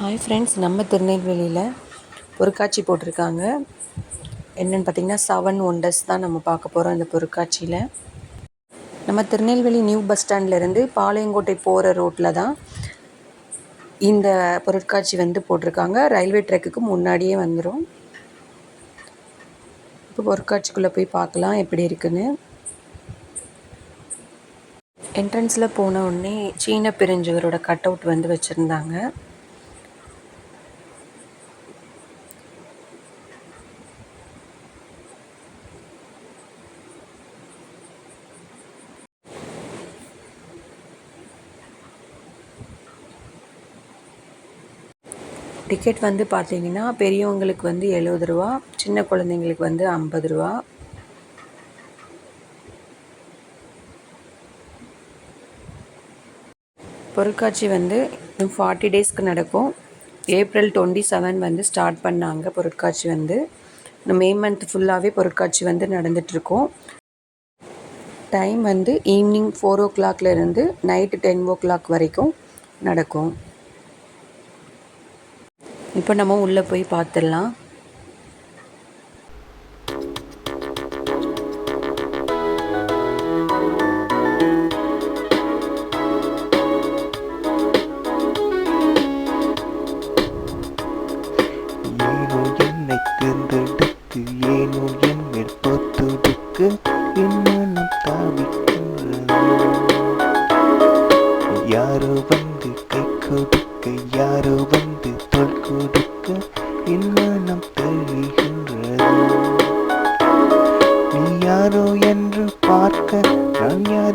Hi friends நம்ம திருநெல்வேலியில் பொருட்காட்சி போட்டிருக்காங்க. என்னென்னு பார்த்தீங்கன்னா செவன் ஒண்டர்ஸ் தான் நம்ம பார்க்க போகிறோம் இந்த பொருட்காட்சியில். நம்ம திருநெல்வேலி நியூ பஸ் ஸ்டாண்ட்லேருந்து பாளையங்கோட்டை போகிற ரோட்டில் தான் இந்த பொருட்காட்சி வந்து போட்டிருக்காங்க. ரயில்வே ட்ரெக்குக்கு முன்னாடியே வந்துடும் இப்போ பொருட்காட்சிக்குள்ளே போய் பார்க்கலாம் எப்படி இருக்குன்னு. என்ட்ரன்ஸில் போன உடனே சீன பெருஞ்சுவரோட கட் அவுட் வந்து வச்சுருந்தாங்க. டிக்கெட் வந்து பார்த்தீங்கன்னா பெரியவங்களுக்கு வந்து எழுபது ரூபா சின்ன குழந்தைங்களுக்கு வந்து ஐம்பது ரூபா. பொருட்காட்சி வந்து ஃபார்ட்டி டேஸ்க்கு நடக்கும். ஏப்ரல் டுவெண்ட்டி செவன் வந்து ஸ்டார்ட் பண்ணாங்க பொருட்காட்சி வந்து. மே மந்த் ஃபுல்லாகவே பொருட்காட்சி வந்து நடந்துகிட்ருக்கோம் டைம் வந்து ஈவினிங் ஃபோர் ஓ கிளாக்லேருந்து நைட்டு டென் ஓ கிளாக் வரைக்கும் நடக்கும். இப்போ நம்ம உள்ளே போய் பார்த்துடலாம்.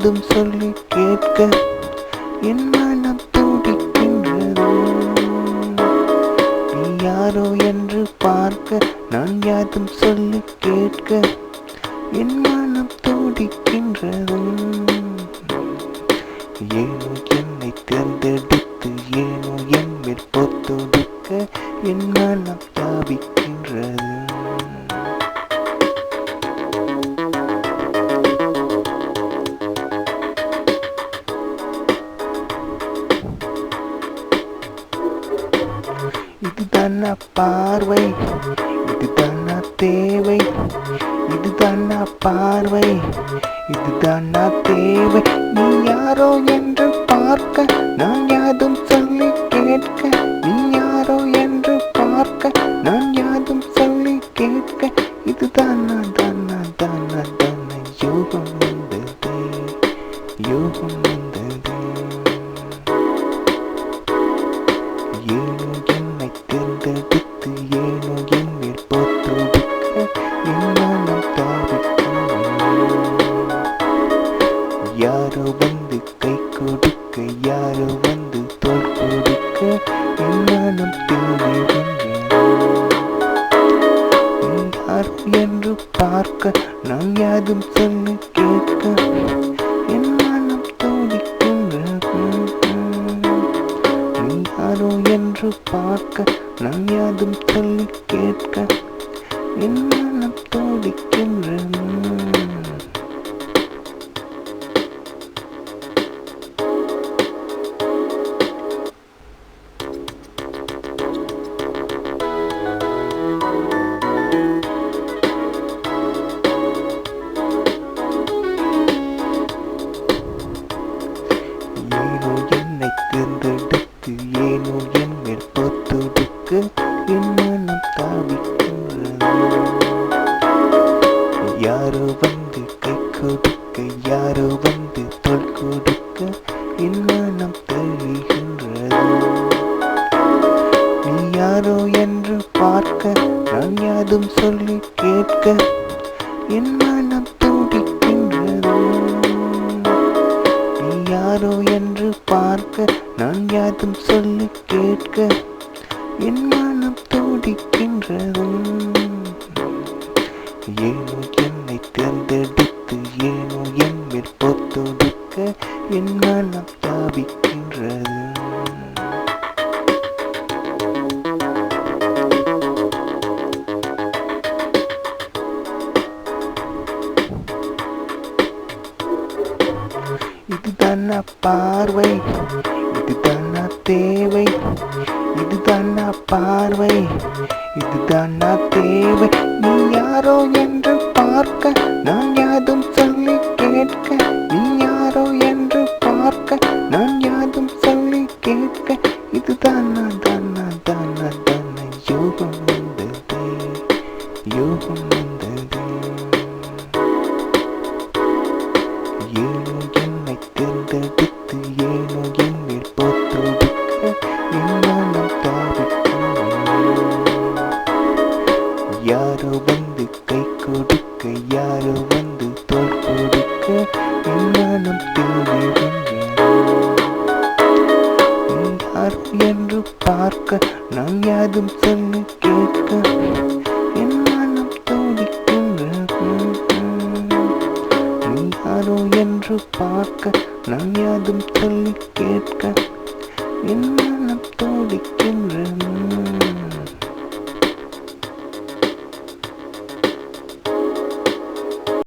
ஏதும் சொல்லி கேட்க என் மனம் துடிக்கின்றது. நீ யாரோ என்று பார்க்க நான் யாதும் சொல்லி கேட்க என் மனம் துடிக்கின்றது. ஏனோ என்னை தேர்ந்தெடுத்து ஏனோ என் மேற்பொத்துடுக்க என்ன என் மனம் தாவிக்கின்றது. இதுதான் பார்வை? இதுதான் தேவை? இதுதான் பார்வை? இதுதான் தேவை? நீ யாரோ என்று பார்க்க என் மனம் என்று பார்க்க நான் யாதும் சொல்லி கேட்க. என் மனம் நீ யாரோ என்று பார்க்க நான் யாதும் சொல்லி கேட்க. என் மனம் பொத்துடுக்க என்ன மனம் யாரோ வந்து கை கொடுக்க யாரோ வந்து தொல் கொடுக்க. என் மனம் தழுகின்றது நீ யாரோ என்று பார்க்க நான் யாதும் சொல்லி கேட்க. என்ன ஏனோ என்னை தேர்ந்தெடுத்து ஏனோ என் மேற்பொத்தொடுக்க பொத்தொடுக்க தாபிக்கின்றது இதுதான் பார்வை இதுதான் தேவை இதுதான் பார்வை இதுதான் நான் தேவை? நீ யாரோ என்று பார்க்க நான் வந்து கை கொடுக்க யாரோ வந்து தோல் கொடுக்க என்னாலும் தேடி வந்தேன். என்று பார்க்க நான் யாதும் சொல்லி கேட்க என்னாலும் தோடிக்கின்றது யாரோ என்று பார்க்க நான் யாதும் சொல்லி கேட்க என்னாலும் தோடிக்கின்றது